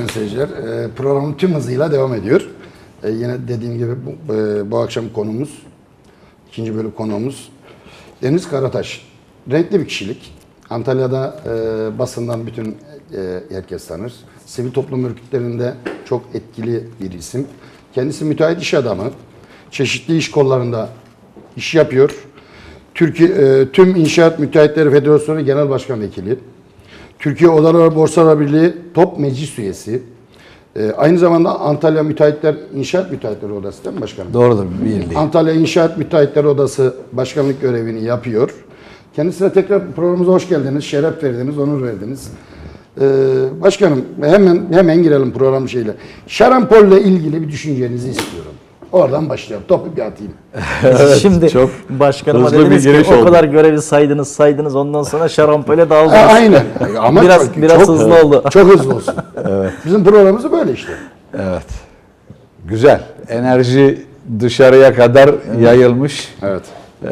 Sayın seyirciler, e, programın tüm hızıyla devam ediyor. E, yine dediğim gibi bu, e, bu akşam konumuz, ikinci bölüm konuğumuz Deniz Karataş. Renkli bir kişilik. Antalya'da e, basından bütün e, herkes tanır. Sivil toplum örgütlerinde çok etkili bir isim. Kendisi müteahhit iş adamı. Çeşitli iş kollarında iş yapıyor. Türkiye e, Tüm İnşaat Müteahhitleri Federasyonu Genel Başkan Vekili. Türkiye Odalar Borsalar Birliği Top Meclis Üyesi. Ee, aynı zamanda Antalya Müteahhitler İnşaat Müteahhitleri Odası değil mi başkanım? Doğrudur birliği. Antalya İnşaat Müteahhitleri Odası başkanlık görevini yapıyor. Kendisine tekrar programımıza hoş geldiniz, şeref verdiniz, onur verdiniz. Ee, başkanım hemen hemen girelim program şeyle. Şarampol ile ilgili bir düşüncenizi istiyorum. Oradan başlayalım. Topu bir atayım. Şimdi çok başkanıma hızlı bir dediniz ki giriş o oldu. kadar görevi saydınız saydınız ondan sonra şarampole Ha, daldınız. aynen. Ama Biraz- çok, biraz çok, hızlı oldu. Çok hızlı olsun. Bizim programımız böyle işte. Evet. Güzel. Enerji dışarıya kadar yayılmış. Evet. Ee,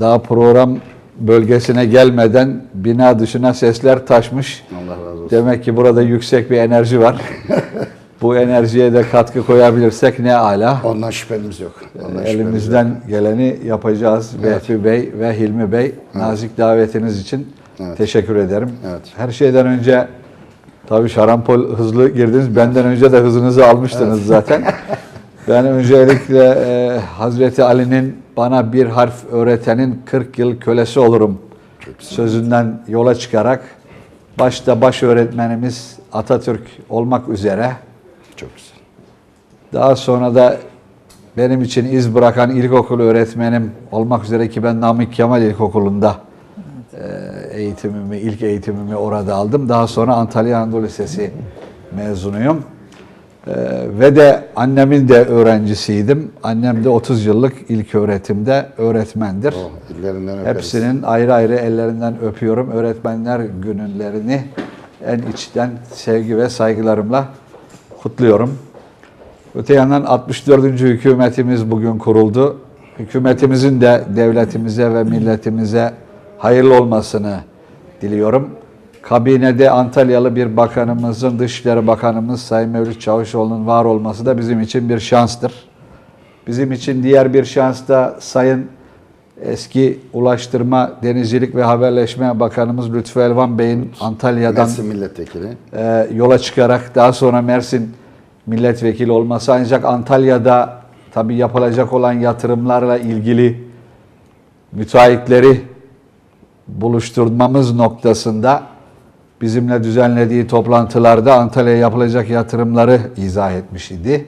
daha program bölgesine gelmeden bina dışına sesler taşmış. Allah razı olsun. Demek ki burada yüksek bir enerji var. Bu enerjiye de katkı koyabilirsek ne ala. Ondan şüphemiz yok. Ondan şüphemiz yok. Elimizden geleni yapacağız. Vehbi Bey ve Hilmi Bey nazik davetiniz için Evet. teşekkür ederim. Evet. Her şeyden önce tabii şarampol hızlı girdiniz. Benden önce de hızınızı almıştınız zaten. ben öncelikle e, Hazreti Ali'nin bana bir harf öğretenin 40 yıl kölesi olurum sözünden yola çıkarak başta baş öğretmenimiz Atatürk olmak üzere Çok güzel. daha sonra da benim için iz bırakan ilkokul öğretmenim olmak üzere ki ben Namık Kemal İlkokulu'nda e, eğitimimi, ilk eğitimimi orada aldım. Daha sonra Antalya Anadolu Lisesi mezunuyum. E, ve de annemin de öğrencisiydim. Annem de 30 yıllık ilk öğretimde öğretmendir. Oh, ellerinden öperiz. Hepsinin ayrı ayrı ellerinden öpüyorum. Öğretmenler günlerini en içten sevgi ve saygılarımla kutluyorum. Öte yandan 64. hükümetimiz bugün kuruldu. Hükümetimizin de devletimize ve milletimize hayırlı olmasını diliyorum. Kabinede Antalyalı bir bakanımızın, Dışişleri Bakanımız Sayın Mevlüt Çavuşoğlu'nun var olması da bizim için bir şanstır. Bizim için diğer bir şans da Sayın eski Ulaştırma, Denizcilik ve Haberleşme Bakanımız Lütfü Elvan Bey'in Antalya'dan Mersin milletvekili. e, yola çıkarak daha sonra Mersin milletvekili olması ancak Antalya'da tabii yapılacak olan yatırımlarla ilgili müteahhitleri buluşturmamız noktasında bizimle düzenlediği toplantılarda Antalya'ya yapılacak yatırımları izah etmiş idi.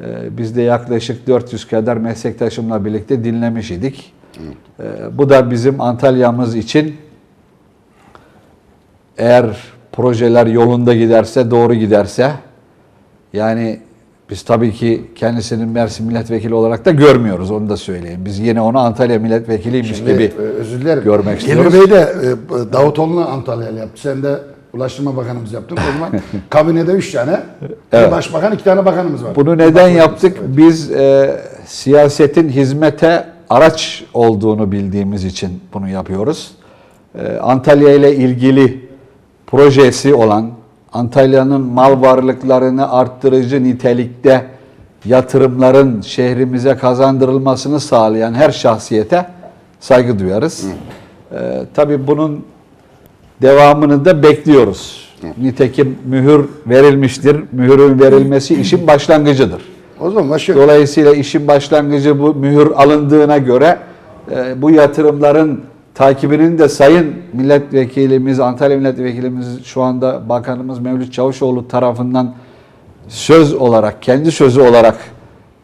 E, Biz de yaklaşık 400 kadar meslektaşımla birlikte dinlemiş idik. E, Bu da bizim Antalya'mız için eğer projeler yolunda giderse, doğru giderse yani biz tabii ki kendisinin Mersin milletvekili olarak da görmüyoruz onu da söyleyeyim. Biz yine onu Antalya milletvekiliymiş Şimdi, gibi e, özür dilerim. görmek istiyoruz. Bey de Davutoğlu'nu Antalya'yla yaptı. Sen de Ulaştırma Bakanımız yaptın. O zaman kabinede üç tane, bir Evet. başbakan, iki tane bakanımız var. Bunu neden yaptık? Biz e, siyasetin hizmete araç olduğunu bildiğimiz için bunu yapıyoruz. E, Antalya ile ilgili projesi olan Antalya'nın mal varlıklarını arttırıcı nitelikte yatırımların şehrimize kazandırılmasını sağlayan her şahsiyete saygı duyarız. E, tabii bunun devamını da bekliyoruz. Nitekim mühür verilmiştir. Mühürün verilmesi işin başlangıcıdır. O zaman başka. Dolayısıyla işin başlangıcı bu mühür alındığına göre e, bu yatırımların takibinin de Sayın Milletvekilimiz, Antalya Milletvekilimiz şu anda Bakanımız Mevlüt Çavuşoğlu tarafından söz olarak, kendi sözü olarak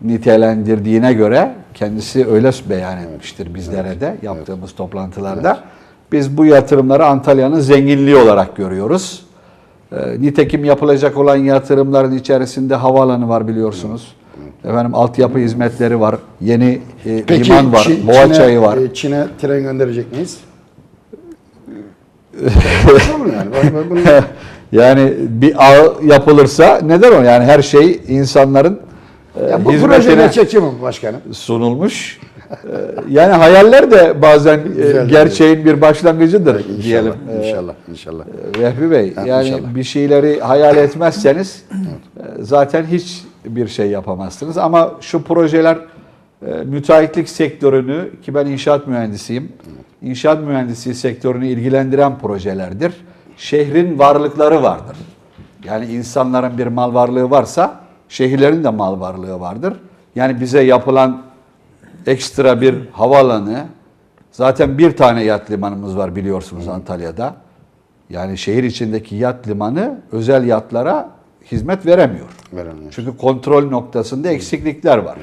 nitelendirdiğine göre kendisi öyle beyan etmiştir bizlere de yaptığımız toplantılarda. Biz bu yatırımları Antalya'nın zenginliği olarak görüyoruz. E, nitekim yapılacak olan yatırımların içerisinde havaalanı var biliyorsunuz. Efendim altyapı hizmetleri var. Yeni e, Peki liman var. Çin- Boğa Çin'e, var. e, Çin'e tren gönderecek miyiz? Yani? Bir ağ yapılırsa neden o? Yani her şey insanların e, ya bu proje gerçekçi mi başkanım? sunulmuş. yani hayaller de bazen e, Güzel. gerçeğin bir başlangıcıdır İnşallah, diyelim. inşallah, inşallah. Vehbi Bey, Ha, yani inşallah. bir şeyleri hayal etmezseniz e, zaten hiç bir şey yapamazsınız. Ama şu projeler e, müteahhitlik sektörünü ki ben inşaat mühendisiyim. İnşaat mühendisliği sektörünü ilgilendiren projelerdir. Şehrin varlıkları vardır. Yani insanların bir mal varlığı varsa şehirlerin de mal varlığı vardır. Yani bize yapılan ekstra bir havaalanı, zaten bir tane yat limanımız var biliyorsunuz Antalya'da. Yani şehir içindeki yat limanı özel yatlara hizmet veremiyor. Veremiyor. Çünkü kontrol noktasında eksiklikler var.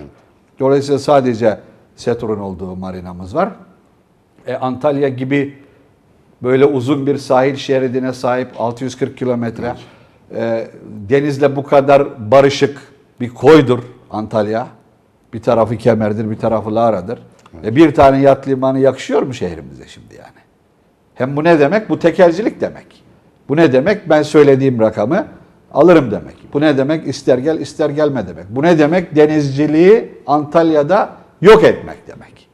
Dolayısıyla sadece Setur'un olduğu marinamız var. E, Antalya gibi böyle uzun bir sahil şeridine sahip 640 kilometre e, denizle bu kadar barışık bir koydur Antalya. Bir tarafı Kemer'dir, bir tarafı Lara'dır. E, bir tane yat limanı yakışıyor mu şehrimize şimdi yani? Hem bu ne demek? Bu tekelcilik demek. Bu ne demek? Ben söylediğim rakamı alırım demek. Bu ne demek? İster gel ister gelme demek. Bu ne demek? Denizciliği Antalya'da yok etmek demek.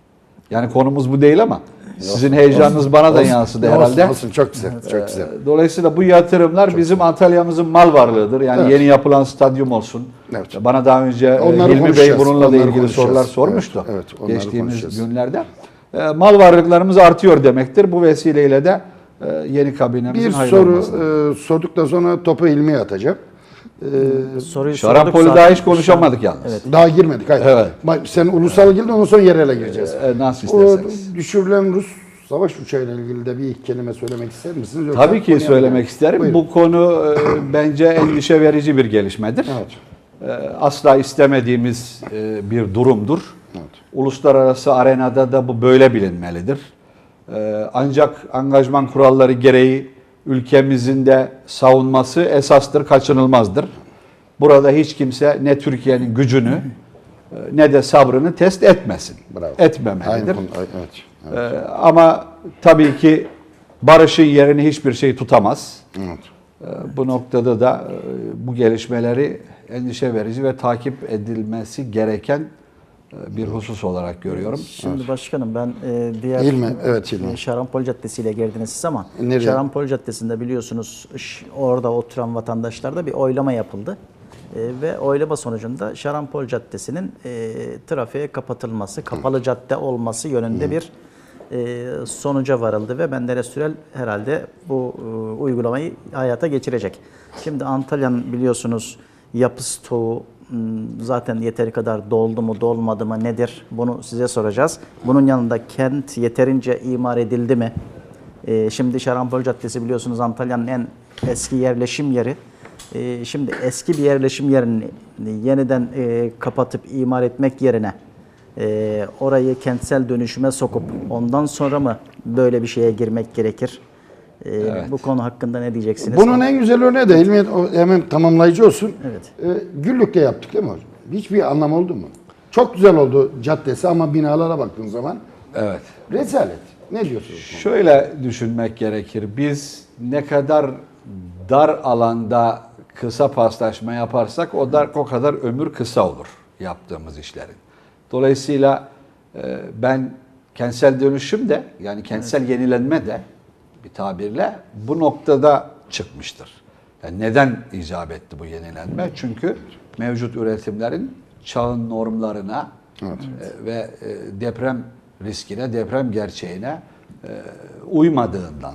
Yani konumuz bu değil ama sizin heyecanınız bana da Olsun, yansıdı olsun, herhalde. Olsun, çok güzel, çok güzel. Ee, Dolayısıyla bu yatırımlar bizim Antalya'mızın mal varlığıdır. Yani Evet. yeni yapılan stadyum olsun. Evet. Bana daha önce e, Onları Hilmi Bey bununla da ilgili sorular sormuştu. Evet, evet, geçtiğimiz günlerde. E, Mal varlıklarımız artıyor demektir. Bu vesileyle de yeni kabinemizin Bir soru olmasını. e, sorduktan sonra topu ilmiye atacağım. E, Soruyu Şarampolü daha hiç konuşamadık yalnız. Evet. daha girmedik. Hayır. Evet. Bak, Sen ulusal girdin ondan sonra yerele gireceğiz. E, nasıl O isterseniz. düşürülen Rus savaş uçağıyla ilgili de bir iki kelime söylemek ister misiniz? Yoksa Tabii ki konuya söylemek isterim. Buyurun. Bu konu e, bence endişe verici bir gelişmedir. Evet. E, Asla istemediğimiz e, bir durumdur. Evet. Uluslararası arenada da bu böyle bilinmelidir. E, Ancak angajman kuralları gereği ülkemizin de savunması esastır, kaçınılmazdır. Burada hiç kimse ne Türkiye'nin gücünü e, ne de sabrını test etmesin. Bravo. Etmemelidir. Aynı konu, ay- evet. evet. E, Ama tabii ki barışın yerini hiçbir şey tutamaz. evet. Ee, Bu noktada da e, bu gelişmeleri endişe verici ve takip edilmesi gereken bir husus olarak görüyorum. Şimdi başkanım ben e, diğer İlmi, evet, İlmi. e, Şarampol Caddesi ile girdiniz siz ama Nereye? Şarampol Caddesi'nde biliyorsunuz orada oturan vatandaşlarda bir oylama yapıldı. E, ve oylama sonucunda Şarampol Caddesi'nin e, trafiğe kapatılması, kapalı cadde olması yönünde bir e, sonuca varıldı ve Menderes Sürel herhalde bu e, uygulamayı hayata geçirecek. Şimdi Antalya'nın biliyorsunuz yapı stoğu zaten yeteri kadar doldu mu dolmadı mı nedir bunu size soracağız. Bunun yanında kent yeterince imar edildi mi? E, şimdi Şarampol Caddesi biliyorsunuz Antalya'nın en eski yerleşim yeri. E, şimdi eski bir yerleşim yerini yeniden e, kapatıp imar etmek yerine e, orayı kentsel dönüşüme sokup ondan sonra mı böyle bir şeye girmek gerekir? E, Bu konu hakkında ne diyeceksiniz? Bunun en güzel örneği de İlmi o hemen tamamlayıcı olsun. Evet. E, Güllük'te yaptık değil mi hocam? Hiçbir anlam oldu mu? Çok güzel oldu caddesi ama binalara baktığın zaman Evet. rezalet. Ne diyorsunuz? Şöyle düşünmek gerekir. Biz ne kadar dar alanda kısa paslaşma yaparsak o, dar, o kadar ömür kısa olur yaptığımız işlerin. Dolayısıyla e, ben kentsel dönüşüm de yani kentsel yenilenme de bir tabirle bu noktada çıkmıştır. Yani neden icap etti bu yenilenme? Çünkü mevcut üretimlerin çağın normlarına e, ve e, deprem riskine, deprem gerçeğine e, uymadığından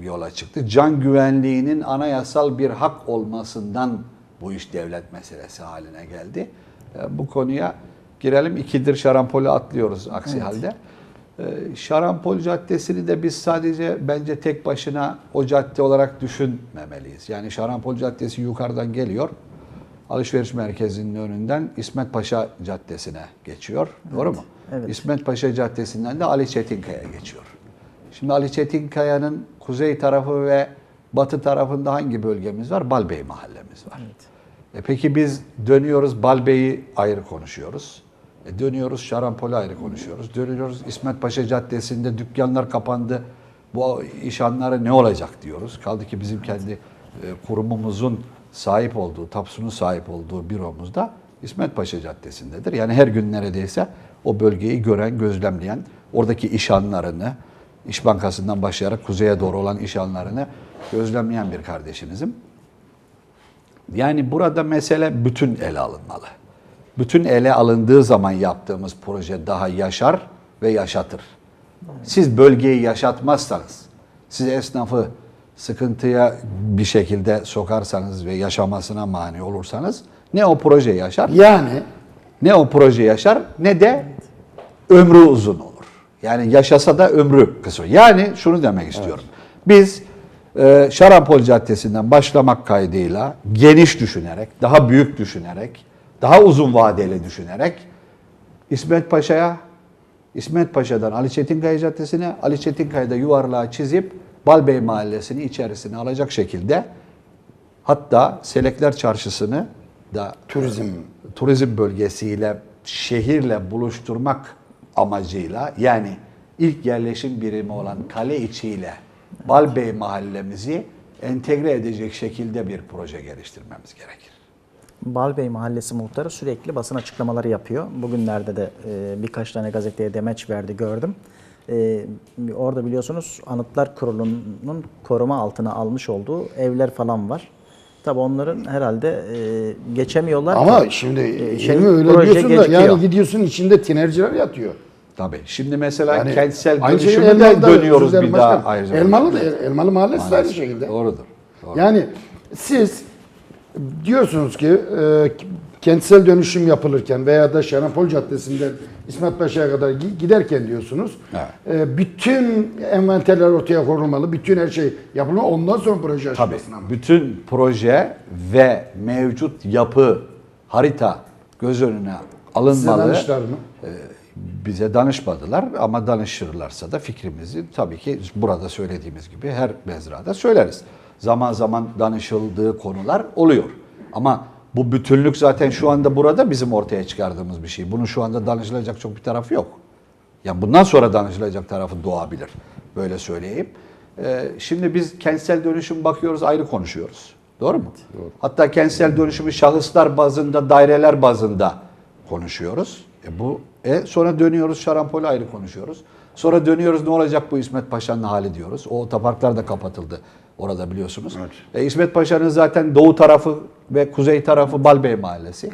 yola çıktı. Can güvenliğinin anayasal bir hak olmasından bu iş devlet meselesi haline geldi. E, Bu konuya girelim. İkidir şarampolü atlıyoruz aksi halde. E, Şarampol Caddesi'ni de biz sadece bence tek başına o cadde olarak düşünmemeliyiz. Yani Şarampol Caddesi yukarıdan geliyor. Alışveriş merkezinin önünden İsmet Paşa Caddesi'ne geçiyor. Doğru mu? evet. İsmet Paşa Caddesi'nden de Ali Çetinkaya geçiyor. Şimdi Ali Çetinkaya'nın kuzey tarafı ve batı tarafında hangi bölgemiz var? Balbey mahallemiz var. E peki biz dönüyoruz Balbey'i ayrı konuşuyoruz. E dönüyoruz Şarampol'ü ayrı konuşuyoruz. Dönüyoruz İsmet Paşa Caddesi'nde dükkanlar kapandı. Bu iş anları ne olacak diyoruz. Kaldı ki bizim kendi e, kurumumuzun sahip olduğu, tapsunun sahip olduğu büromuzda İsmet Paşa Caddesi'ndedir. Yani her gün neredeyse o bölgeyi gören, gözlemleyen, oradaki iş anlarını, İş Bankası'ndan başlayarak kuzeye doğru olan iş anlarını gözlemleyen bir kardeşinizim. Yani burada mesele bütün ele alınmalı. Bütün ele alındığı zaman yaptığımız proje daha yaşar ve yaşatır. Siz bölgeyi yaşatmazsanız, siz esnafı sıkıntıya bir şekilde sokarsanız ve yaşamasına mani olursanız ne o proje yaşar, Yani ne o proje yaşar ne de ömrü uzun olur. Yani yaşasa da ömrü kısa. Yani şunu demek istiyorum. Biz e, Şarampol Caddesi'nden başlamak kaydıyla geniş düşünerek, daha büyük düşünerek, daha uzun vadeli düşünerek İsmet Paşa'ya, İsmet Paşa'dan Ali Çetinkaya Caddesi'ne, Ali Çetinkaya'da yuvarlağı çizip Balbey Mahallesi'ni içerisine alacak şekilde hatta Selekler Çarşısı'nı da turizm turizm bölgesiyle, şehirle buluşturmak amacıyla yani ilk yerleşim birimi olan kale içiyle Balbey mahallemizi entegre edecek şekilde bir proje geliştirmemiz gerekir. Balbey Mahallesi muhtarı sürekli basın açıklamaları yapıyor. Bugünlerde de e, birkaç tane gazeteye demeç verdi gördüm. E, orada biliyorsunuz Anıtlar Kurulu'nun koruma altına almış olduğu evler falan var. Tabi onların herhalde e, geçemiyorlar. ama ki, şimdi e, şey, öyle proje diyorsun da gecikiyor. yani gidiyorsun içinde tinerciler yatıyor. Tabii. Şimdi mesela Yani kentsel şey Elmalı'da, dönüyoruz bir daha ayrıca. Elmalı da Elmalı Mahallesi aynı şekilde. Doğrudur. Doğru. Yani siz diyorsunuz ki e, kentsel dönüşüm yapılırken veya da Şerenpol Caddesi'nden İsmet Paşa'ya kadar gi- giderken diyorsunuz. Evet. e, bütün envanterler ortaya konulmalı, bütün her şey yapılmalı. Ondan sonra proje Tabii. aşamasına mı? Bütün proje ve mevcut yapı, harita göz önüne Size alınmalı. danıştılar mı? Bize danışmadılar ama danışırlarsa da fikrimizi tabii ki burada söylediğimiz gibi her mezrada söyleriz. Zaman zaman danışıldığı konular oluyor. Ama bu bütünlük zaten şu anda burada bizim ortaya çıkardığımız bir şey. Bunun şu anda danışılacak çok bir tarafı yok. Yani bundan sonra danışılacak tarafı doğabilir. Böyle söyleyeyim. Ee, şimdi biz kentsel dönüşüm bakıyoruz ayrı konuşuyoruz. Doğru mu? Hatta kentsel dönüşümü şahıslar bazında, daireler bazında konuşuyoruz. E bu e sonra dönüyoruz şarampole ayrı konuşuyoruz. Sonra dönüyoruz ne olacak bu İsmet Paşa'nın hali diyoruz. O otoparklar da kapatıldı orada biliyorsunuz. E, İsmet Paşa'nın zaten doğu tarafı ve kuzey tarafı Balbey Mahallesi.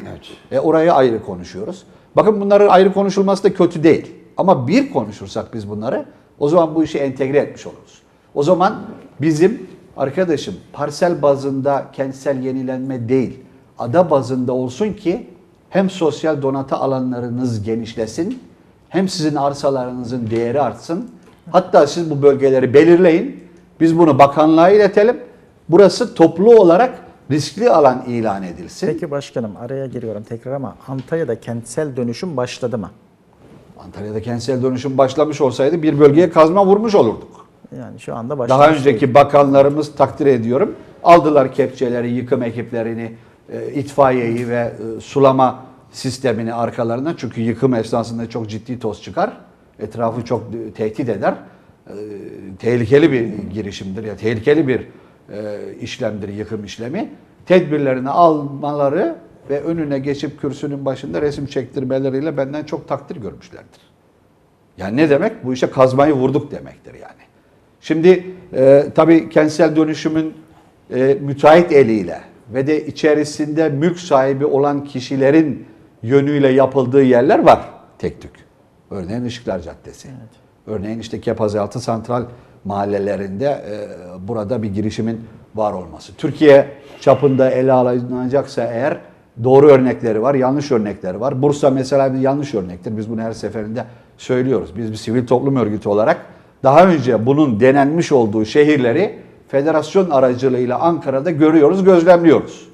E, orayı ayrı konuşuyoruz. Bakın bunların ayrı konuşulması da kötü değil. Ama bir konuşursak biz bunları o zaman bu işi entegre etmiş oluruz. O zaman bizim arkadaşım parsel bazında kentsel yenilenme değil, ada bazında olsun ki hem sosyal donatı alanlarınız genişlesin, hem sizin arsalarınızın değeri artsın. Hatta siz bu bölgeleri belirleyin. Biz bunu bakanlığa iletelim. Burası toplu olarak riskli alan ilan edilsin. Peki başkanım araya giriyorum tekrar ama Antalya'da kentsel dönüşüm başladı mı? Antalya'da kentsel dönüşüm başlamış olsaydı bir bölgeye kazma vurmuş olurduk. Yani şu anda başlamış Daha önceki değil. bakanlarımız takdir ediyorum. Aldılar kepçeleri, yıkım ekiplerini, itfaiyeyi ve e, sulama sistemini arkalarına. Çünkü yıkım esnasında çok ciddi toz çıkar. Etrafı çok e, tehdit eder. E, Tehlikeli bir girişimdir ya tehlikeli bir e, işlemdir yıkım işlemi. Tedbirlerini almaları ve önüne geçip kürsünün başında resim çektirmeleriyle benden çok takdir görmüşlerdir. Yani ne demek? Bu işe kazmayı vurduk demektir yani. Şimdi e, tabii kentsel dönüşümün e, müteahhit eliyle ve de içerisinde mülk sahibi olan kişilerin yönüyle yapıldığı yerler var tek tük. Örneğin Işıklar Caddesi. Örneğin işte Kepazaltı Santral mahallelerinde e, burada bir girişimin var olması. Türkiye çapında ele alınacaksa eğer doğru örnekleri var, yanlış örnekleri var. Bursa mesela bir yanlış örnektir. Biz bunu her seferinde söylüyoruz. Biz bir sivil toplum örgütü olarak daha önce bunun denenmiş olduğu şehirleri federasyon aracılığıyla Ankara'da görüyoruz, gözlemliyoruz.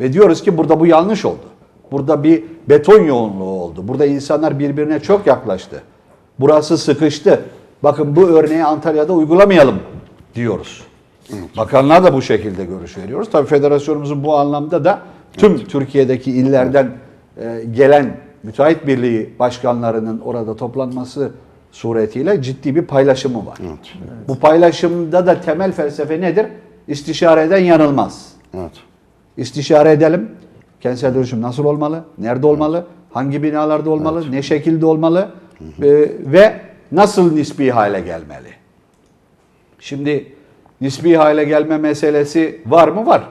Ve diyoruz ki burada bu yanlış oldu. Burada bir beton yoğunluğu oldu. Burada insanlar birbirine çok yaklaştı. Burası sıkıştı. Bakın bu örneği Antalya'da uygulamayalım diyoruz. Bakanlığa da bu şekilde görüş veriyoruz. Tabii federasyonumuzun bu anlamda da tüm Türkiye'deki illerden e, gelen müteahhit birliği başkanlarının orada toplanması suretiyle ciddi bir paylaşımı var. Bu paylaşımda da temel felsefe nedir? İstişareden yanılmaz. Evet. İstişare edelim. Kentsel dönüşüm nasıl olmalı? Nerede olmalı? hangi binalarda olmalı, ne şekilde olmalı e, ve nasıl nispi hale gelmeli. Şimdi nispi hale gelme meselesi var mı? Var.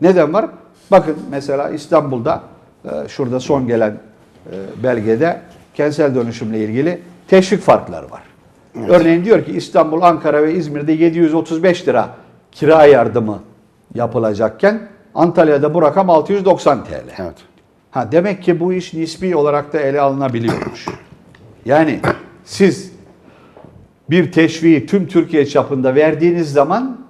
Neden var? Bakın mesela İstanbul'da e, şurada son gelen e, belgede kentsel dönüşümle ilgili teşvik farkları var. Örneğin diyor ki İstanbul, Ankara ve İzmir'de 735 lira kira yardımı yapılacakken Antalya'da bu rakam 690 TL. Evet. Ha demek ki bu iş nispi olarak da ele alınabiliyormuş. Yani siz bir teşviği tüm Türkiye çapında verdiğiniz zaman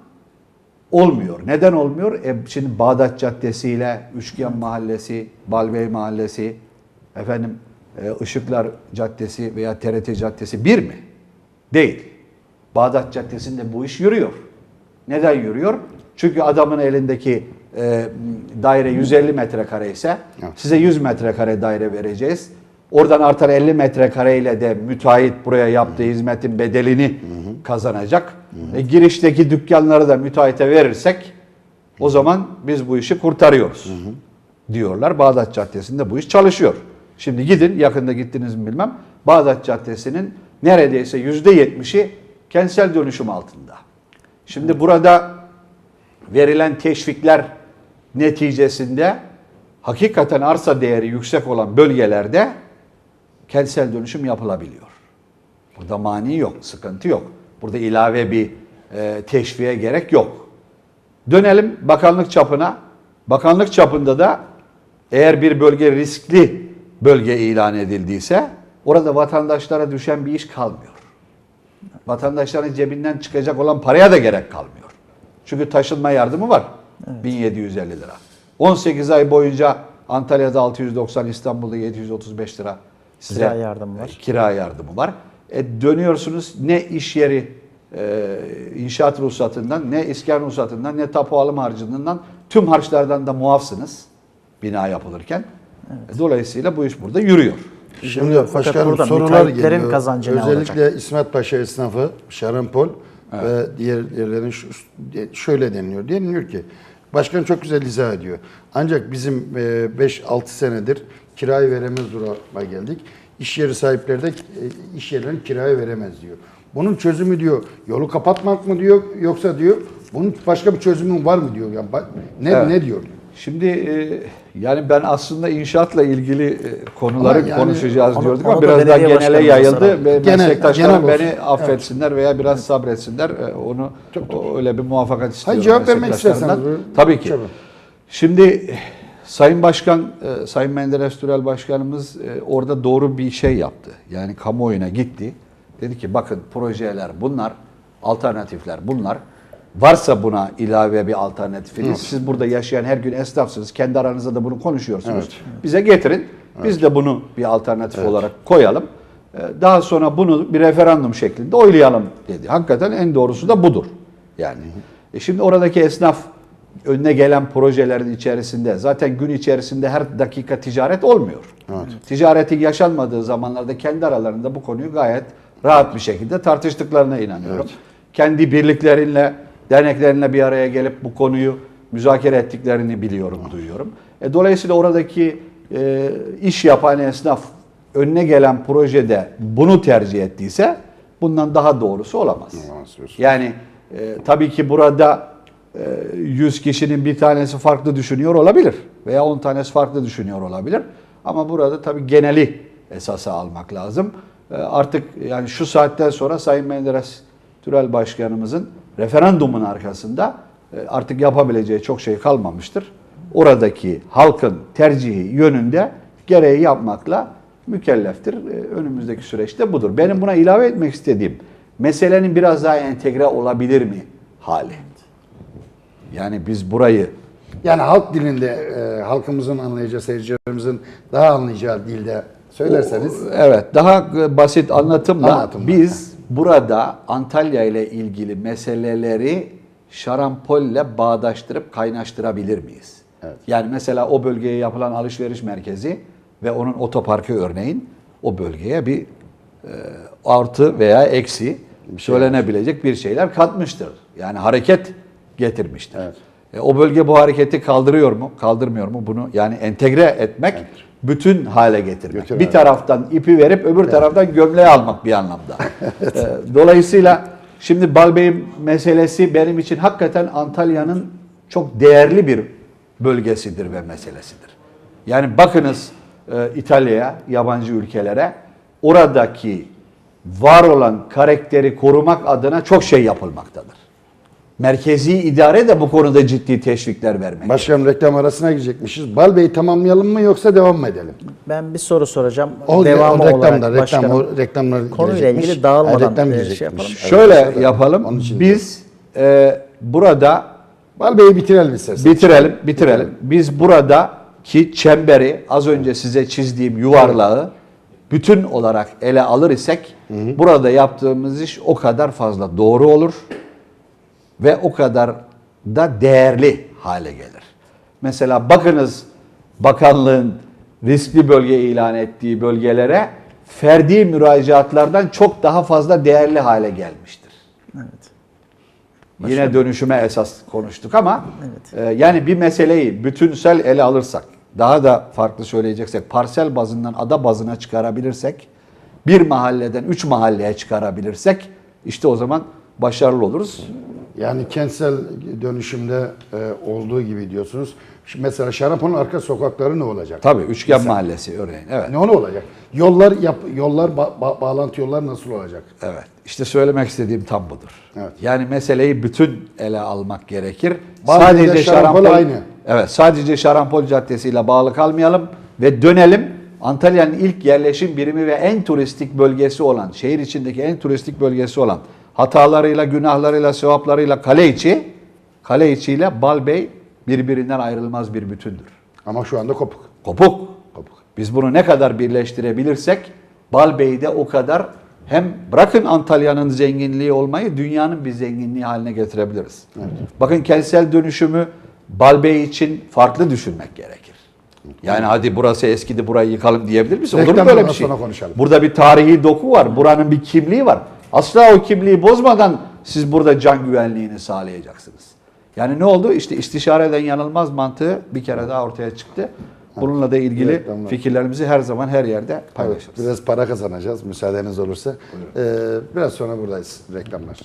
olmuyor. Neden olmuyor? E şimdi Bağdat Caddesi ile Üçgen Mahallesi, Balbey Mahallesi, efendim Işıklar Caddesi veya TRT Caddesi bir mi? Değil. Bağdat Caddesi'nde bu iş yürüyor. Neden yürüyor? Çünkü adamın elindeki e, daire 150 metrekare ise size 100 metrekare daire vereceğiz. Oradan artan 50 metrekareyle de müteahhit buraya yaptığı hizmetin bedelini kazanacak. E, girişteki dükkanları da müteahhite verirsek o zaman biz bu işi kurtarıyoruz diyorlar. Bağdat Caddesi'nde bu iş çalışıyor. Şimdi gidin yakında gittiniz mi bilmem. Bağdat Caddesi'nin neredeyse %70'i kentsel dönüşüm altında. Şimdi burada verilen teşvikler neticesinde hakikaten arsa değeri yüksek olan bölgelerde kentsel dönüşüm yapılabiliyor. Burada mani yok, sıkıntı yok. Burada ilave bir e, teşviğe gerek yok. Dönelim bakanlık çapına. Bakanlık çapında da eğer bir bölge riskli bölge ilan edildiyse orada vatandaşlara düşen bir iş kalmıyor. Vatandaşların cebinden çıkacak olan paraya da gerek kalmıyor. Çünkü taşınma yardımı var. 1750 lira. 18 ay boyunca Antalya'da 690, İstanbul'da 735 lira size Kira yardımı var. Kira yardımı var. E dönüyorsunuz ne iş yeri e, inşaat ruhsatından, ne iskan ruhsatından, ne tapu alım harcından tüm harçlardan da muafsınız bina yapılırken. E, Dolayısıyla bu iş burada yürüyor. Şimdi Fakat başkanım sorular geliyor. kazancı Özellikle olacak? İsmet Paşa esnafı, Şarampol ve diğer yerlerin şöyle deniliyor. Deniliyor ki başkan çok güzel izah ediyor. Ancak bizim 5-6 senedir kirayı veremez duruma geldik. İş yeri sahipleri de e, iş yerlerin kirayı veremez diyor. Bunun çözümü diyor yolu kapatmak mı diyor yoksa diyor bunun başka bir çözümü var mı diyor. Yani ne Evet. ne diyor? Şimdi e, yani ben aslında inşaatla ilgili e, konuları Ama yani konuşacağız onu- diyorduk onu ama biraz daha genele yayıldı ve Genel- meslektaşlarım genel beni affetsinler veya biraz sabretsinler. E, Onu o- öyle bir muvaffakat istiyorum. cevap vermek buyurun. Tabii ki. Şimdi Sayın Başkan, e, Sayın Menderes Türel Başkanımız e, orada doğru bir şey yaptı. Yani kamuoyuna gitti. Dedi ki bakın projeler bunlar, alternatifler bunlar. Varsa buna ilave bir alternatifiniz. Siz burada yaşayan her gün esnafsınız. Kendi aranızda da bunu konuşuyorsunuz. Bize getirin. Biz de bunu bir alternatif olarak koyalım. E, Daha sonra bunu bir referandum şeklinde oylayalım dedi. Hakikaten en doğrusu da budur. Yani. E şimdi oradaki esnaf önüne gelen projelerin içerisinde zaten gün içerisinde her dakika ticaret olmuyor. Ticareti yaşanmadığı zamanlarda kendi aralarında bu konuyu gayet rahat bir şekilde tartıştıklarına inanıyorum. Kendi birliklerinle, derneklerinle bir araya gelip bu konuyu müzakere ettiklerini biliyorum, duyuyorum. E, dolayısıyla oradaki e, iş yapan esnaf önüne gelen projede bunu tercih ettiyse bundan daha doğrusu olamaz. Yani e, tabii ki burada e, 100 kişinin bir tanesi farklı düşünüyor olabilir veya 10 tanesi farklı düşünüyor olabilir. Ama burada tabii geneli esasa almak lazım. E, artık yani şu saatten sonra Sayın Menderes Türel Başkanımızın referandumun arkasında e, artık yapabileceği çok şey kalmamıştır. Oradaki halkın tercihi yönünde gereği yapmakla mükelleftir. E, Önümüzdeki süreçte budur. Benim buna ilave etmek istediğim meselenin biraz daha entegre olabilir mi hali? Yani biz burayı Yani halk dilinde, e, halkımızın anlayacağı, seyircilerimizin daha anlayacağı dilde söylerseniz. evet daha basit anlatımla Anlatımla. biz burada Antalya ile ilgili meseleleri şarampolle bağdaştırıp kaynaştırabilir miyiz? Evet. Yani mesela o bölgeye yapılan alışveriş merkezi ve onun otoparkı örneğin o bölgeye bir e, artı veya eksi söylenebilecek bir şeyler katmıştır. Yani hareket getirmiştir. Evet. E, o bölge bu hareketi kaldırıyor mu, kaldırmıyor mu bunu yani entegre etmek bütün hale getirmek. Götür bir taraftan ipi verip öbür taraftan gömleği almak bir anlamda. Ee, Dolayısıyla şimdi Balbey meselesi benim için hakikaten Antalya'nın çok değerli bir bölgesidir ve meselesidir. Yani bakınız e, İtalya'ya, yabancı ülkelere oradaki var olan karakteri korumak adına çok şey yapılmaktadır. Merkezi idare de bu konuda ciddi teşvikler vermek. Başkanım reklam arasına girecekmişiz. Balbey'i tamamlayalım mı yoksa devam mı edelim? Ben bir soru soracağım. O, Devamı o reklamda, olarak reklam, başkanım. o reklamlar Konuyla girecekmiş. ilgili dağılmadan, Ha, reklam e, şey girecekmiş. yapalım. Şöyle Evet, yapalım. Onun için Biz e, burada Balbey'i bitirelim istersen. bitirelim, bitirelim. Biz buradaki çemberi az önce size çizdiğim yuvarlağı bütün olarak ele alır isek burada yaptığımız iş o kadar fazla doğru olur ve o kadar da değerli hale gelir. Mesela bakınız bakanlığın riskli bölge ilan ettiği bölgelere ferdi müracaatlardan çok daha fazla değerli hale gelmiştir. Evet. Yine dönüşüme esas konuştuk ama Evet. e, yani bir meseleyi bütünsel ele alırsak, daha da farklı söyleyeceksek, parsel bazından ada bazına çıkarabilirsek, bir mahalleden üç mahalleye çıkarabilirsek, işte o zaman başarılı oluruz. Yani kentsel dönüşümde e, olduğu gibi diyorsunuz. Şimdi mesela Şarampol'un arka sokakları ne olacak? Tabii Üçgen Mahallesi örneğin. Evet. Ne ne olacak? Yollar yap, yollar ba- ba- bağlantı yollar nasıl olacak? Evet. İşte söylemek istediğim tam budur. Evet. Yani meseleyi bütün ele almak gerekir. Da sadece Şarampol Şarampol aynı. Evet, sadece Şarampol Caddesi ile bağlı kalmayalım ve dönelim. Antalya'nın ilk yerleşim birimi ve en turistik bölgesi olan, şehir içindeki en turistik bölgesi olan hatalarıyla, günahlarıyla, sevaplarıyla kale içi, kale içi ile Balbey birbirinden ayrılmaz bir bütündür. Ama şu anda kopuk. Kopuk. Kopuk. Biz bunu ne kadar birleştirebilirsek Balbey'de o kadar hem bırakın Antalya'nın zenginliği olmayı dünyanın bir zenginliği haline getirebiliriz. Bakın kentsel dönüşümü Balbey için farklı düşünmek gerekir. Yani hadi burası eskidi burayı yıkalım diyebilir misin? Olur mu böyle bir şey? konuşalım. Burada bir tarihi doku var. Buranın bir kimliği var. Asla o kimliği bozmadan siz burada can güvenliğini sağlayacaksınız. Yani ne oldu? İşte istişareden yanılmaz mantığı bir kere daha ortaya çıktı. Bununla da ilgili Reklamlar. fikirlerimizi her zaman her yerde Evet, paylaşırız. biraz para kazanacağız müsaadeniz olursa. Ee, biraz sonra buradayız reklamlar.